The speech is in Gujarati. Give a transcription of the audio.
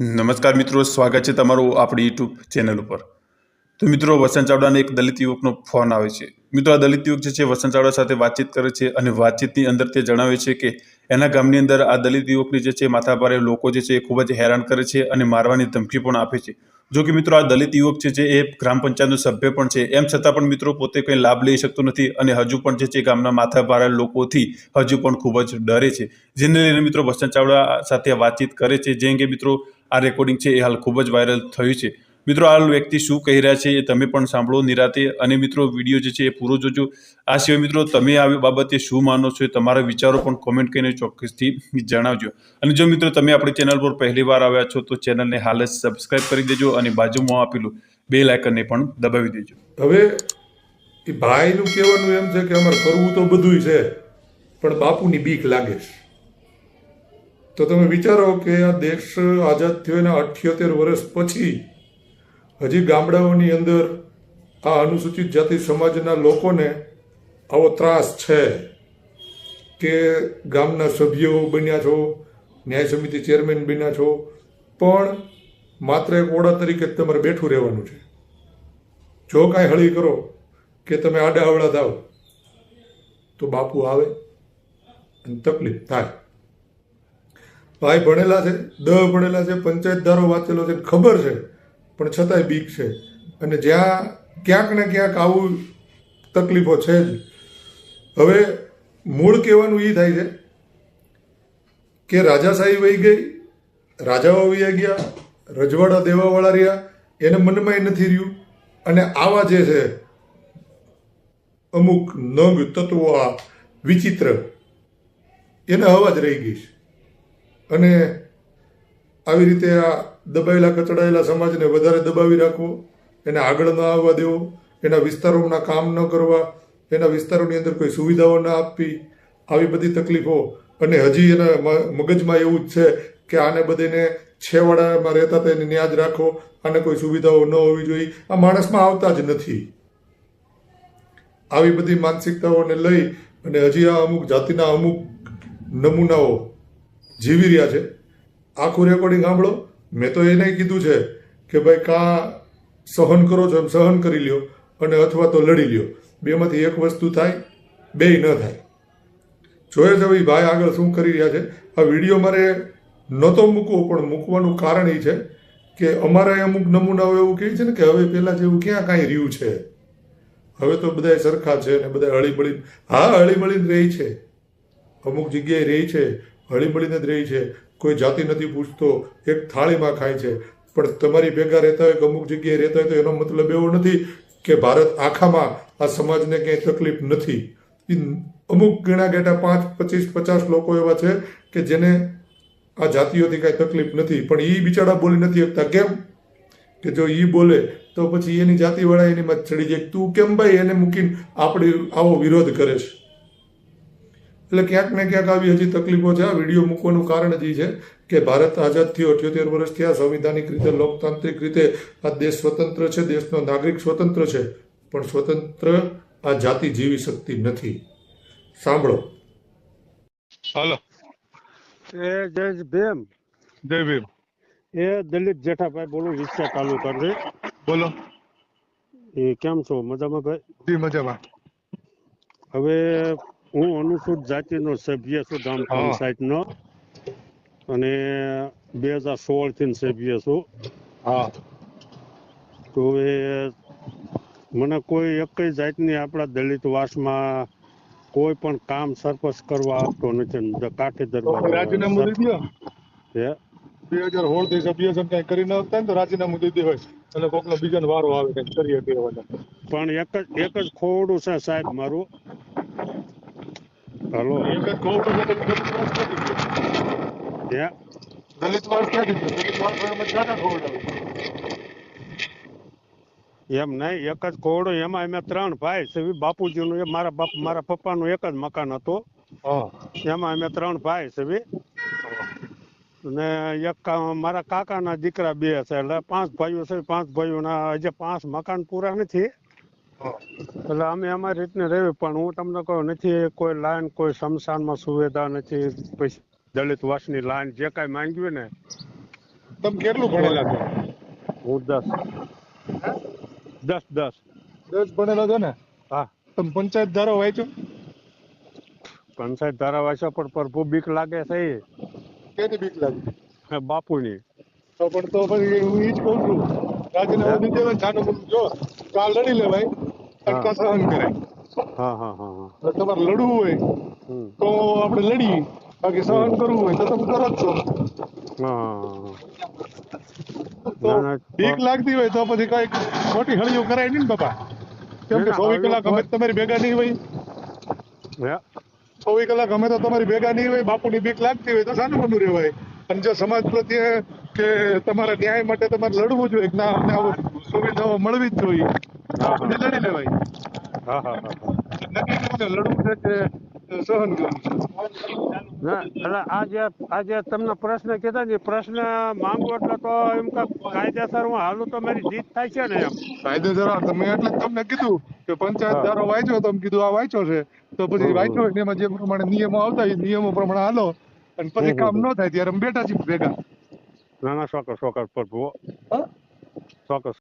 નમસ્કાર મિત્રો, સ્વાગત છે તમારું આપણી યુટ્યુબ ચેનલ ઉપર. તો મિત્રો, વસંત ચાવડાને એક દલિત યુવકનો ફોન આવે છે. મિત્રો, આ દલિત યુવક જે છે, વસંત ચાવડા સાથે વાતચીત કરે છે અને વાતચીતની અંદર તે જણાવે છે કે એના ગામની અંદર આ દલિત યુવકની જે છે, માથાભારે લોકો જે છે એ ખૂબ જ હેરાન કરે છે અને મારવાની ધમકી પણ આપે છે. જો કે મિત્રો, આ દલિત યુવક છે જે એ ગ્રામ પંચાયતનો સભ્ય પણ છે. એમ છતાં પણ મિત્રો, પોતે કંઈ લાભ લઈ શકતો નથી અને હજુ પણ જે છે, ગામના માથાભારા લોકોથી હજુ પણ ખૂબ જ ડરે છે. જેને લઈને મિત્રો, વસંત ચાવડા સાથે વાતચીત કરે છે. જે અંગે મિત્રો આ રેકોર્ડિંગ છે એ હાલ ખૂબ જ વાયરલ થયું છે. મિત્રો, આ વ્યક્તિ શું કહી રહ્યા છે એ તમે પણ સાંભળો નિરાતે. અને મિત્રો વીડિયો જે છે એ પૂરો જોજો. આ સિવાય મિત્રો, તમે આ બાબતે શું માનો છો એ તમારા વિચારો પણ કોમેન્ટ કરીને ચોક્કસથી જણાવજો. અને જો મિત્રો, તમે આપણી ચેનલ પર પહેલી વાર આવ્યા છો, તો ચેનલને હાલ જ સબસ્ક્રાઇબ કરી દેજો અને બાજુમાં આપેલું બે લાઇકનને પણ દબાવી દેજો. હવે ભાઈનું કહેવાનું એમ છે કે અમારે કરવું તો બધુંય છે, પણ બાપુની બીક લાગે છે. તો તમે વિચારો કે આ દેશ આઝાદ થયો એના અઠ્યોતેર વર્ષ પછી હજી ગામડાઓની અંદર આ અનુસૂચિત જાતિ સમાજના લોકોને આવો ત્રાસ છે કે ગામના સભ્યો બન્યા છો, ન્યાય સમિતિ ચેરમેન બન્યા છો, પણ માત્ર એક ઓળા તરીકે તમારે બેઠું રહેવાનું છે. જો કાંઈ હળી કરો કે તમે આડા અવળા થાવ, તો બાપુ આવે અને તકલીફ થાય. ભાઈ ભણેલા છે દહ ભણેલા છે, પંચાયતદારો વાંચેલો છે, ખબર છે, પણ છતાંય બીક છે. અને જ્યાં ક્યાંક ને ક્યાંક આવું તકલીફો છે જ. હવે મૂળ કહેવાનું એ થાય છે કે રાજાશાહી વહી ગઈ, રાજાઓ વહી ગયા, રજવાડા દેવાવાળા રહ્યા, એને મનમાંય નથી રહ્યું. અને આવા જે છે, અમુક નંગ તત્વો આ વિચિત્ર, એને હવા જ રહી ગઈ છે. અને આવી રીતે આ દબાયેલા કચડાયેલા સમાજને વધારે દબાવી રાખવો, એને આગળ ન આવવા દેવો, એના વિસ્તારોના કામ ન કરવા, એના વિસ્તારોની અંદર કોઈ સુવિધાઓ ન આપવી, આવી બધી તકલીફો. અને હજી એના મગજમાં એવું જ છે કે આને બધીને છેવાડામાં રહેતા હતા, એને ન્યાજ રાખો, આને કોઈ સુવિધાઓ ન હોવી જોઈએ. આ માણસમાં આવતા જ નથી. આવી બધી માનસિકતાઓને લઈ અને હજી આ અમુક જાતિના અમુક નમૂનાઓ જીવી રહ્યા છે. આખું રેકોર્ડિંગ સાંભળો. મેં તો એને કીધું છે કે ભાઈ કાં સહન કરો છો એમ સહન કરી લ્યો અને અથવા તો લડી લ્યો. બેમાંથી એક વસ્તુ થાય બેય ન થાય. જોયે છે ભાઈ ભાઈ આગળ શું કરી રહ્યા છે? આ વીડિયો મારે નહોતો મૂકવો, પણ મૂકવાનું કારણ એ છે કે અમારા અમુક નમૂનાઓ એવું કહે છે ને કે હવે પહેલાં જેવું ક્યાં કાંઈ રહ્યું છે? હવે તો બધા સરખા છે ને બધા હળીમળી હા હળીમળીને રહી છે. અમુક જગ્યાએ રહી છે. હળીમળીને જ રહી છે. કોઈ જાતિ નથી પૂછતો, એક થાળીમાં ખાય છે. પણ તમારી ભેગા રહેતા હોય કે અમુક જગ્યાએ રહેતા હોય તો એનો મતલબ એવો નથી કે ભારત આખામાં આ સમાજને ક્યાંય તકલીફ નથી. અમુક ગણા ગેટા પાંચ, પચીસ, પચાસ લોકો એવા છે કે જેને આ જાતિઓથી કાંઈ તકલીફ નથી. પણ એ બિચારા બોલી નથી શકતા. કેમ? કે જો એ બોલે, તો પછી એની જાતિવાળા એની માં ચડી જાય. તું કેમ ભાઈ એને મૂકીને આપણે આવો વિરોધ કરે છે? એટલે ક્યાંક ને ક્યાંક આવી હજી તકલીફો છે. આ વીડિયો મૂકવાનું કારણ જ એ છે કે ભારત આઝાદ થયો અઠ્યોતેર વર્ષ થયા. સંવિધાનિક રીતે લોકતાંત્રિક રીતે આ દેશ સ્વતંત્ર છે. દેશનો નાગરિક સ્વતંત્ર છે. પણ સ્વતંત્ર આ જાતિ જીવી શકતી નથી. સાંભળો. હાલો. એ જય ભીમ. જય ભીમ. એ દલિત જેઠાભાઈ બોલું વિસ્યા તાલુકાથી બોલો. એ કેમ છો? મજામાં ભાઈ? જી મજામાં. હવે હું અનુસૂચિત જાતિનો સભ્ય છું ગામ પંચાયતનો. અને બે હજાર સોળથી સભ્ય છું. હા. તો એ મને કોઈ એક જાતની આપણા દલિત વાસમાં કોઈ પણ કામ સરપંચ કરવા આપતો નથી. કાઠી કોઈ રાજીનામું દઈ દો હે? બે હજાર સોળથી સભ્ય છે કઈ કરી ન શકતા ને તો રાજીનામું દઈ દેવાય અને કોકનો બીજાનો વારો આવે કઈ કરીએ કે પણ એક જ એક જ ખોવડું છે સાહેબ મારું. હલો. દલિત ગયો? હે દલિત હોય એમ ક્યાં નહીં એક જ કોરડો એમાં અમે ત્રણ ભાઈ છે. બાપુજીનું એ મારા બાપ મારા પપ્પાનું એક જ મકાન હતું. હા. એમાં અમે ત્રણ ભાઈ છે બી. ને એક મારા કાકાના દીકરા બે છે. એટલે પાંચ ભાઈઓ છે. પાંચ ભાઈઓના હજી પાંચ મકાન પૂરા નથી. એટલે અમે અમારી રીતને રહેવી પણ હું તમને કહું નથી કોઈ લાઈન કોઈ શમશાનમાં સુવિધા નથી પછી દલિત વાસની લાઈન જે કાંઈ માંગ્યું ને. તમે કેટલું ભણેલા છો? હું દસ. દસ દસ. દસ ભણેલા છો ને? હા. તમે પંચાયત ધારો વાંચ્યો? પંચાયત ધારા વાંચ્યો પણ પ્રભુ બીક લાગે છે કેની બીક લાગે? બાપુની. તો પણ તો પછી હું ઈ જ કહું છું. રાજીનામું દીધી હોય ને જો કાલ લડી લેવાય. સહન કરાય હા હા તમારે લડવું હોય તો આપણે લડીએ. બાકી સહન કરવું હોય તો તમે કરો જ છો. હા, બીક લાગતી હોય તો પછી કઈ મોટી હળીઓ કરાય નહીં ને બાપા. કેમ કે ચોવીસ કલાક અમે તમારી ભેગા નહીં હોય? ચોવીસ કલાક અમે તો તમારી ભેગા નહીં હોય બાપુની બીક લાગતી હોય તો સાનું બનવું રહેવાય? અને જો સમાજ પ્રત્યે કે તમારા ન્યાય માટે તમારે લડવું જોઈએ ના અમને આવું સુવિધાઓ મળવી જ જોઈએ. આપણે લડી લેવાય. હા હા હા હા. નક્કી કરો કે લડવું છે કે સહન કરવું છે? એટલે આ જે આ જે તમને પ્રશ્ન કીધા ને પ્રશ્ન માંગુ એટલે તો એમ કે કાયદેસર હું હાલું તો મારી જીત થાય છે ને એમ. કાયદેસર તમે એટલે તમને કીધું કે પંચાયત. ધારો વાંચ્યો તો કીધું આ વાંચ્યો છે. તો પછી. વાંચ્યો ને એમાં જે પ્રમાણે નિયમો આવતા હોય એ નિયમો પ્રમાણે હાલો. અને પછી કામ ન થાય ત્યારે અમે બેઠા છીએ ભેગા. ના ના ચોક્કસ ચોક્કસ પ્રભુ. હા? ચોક્કસ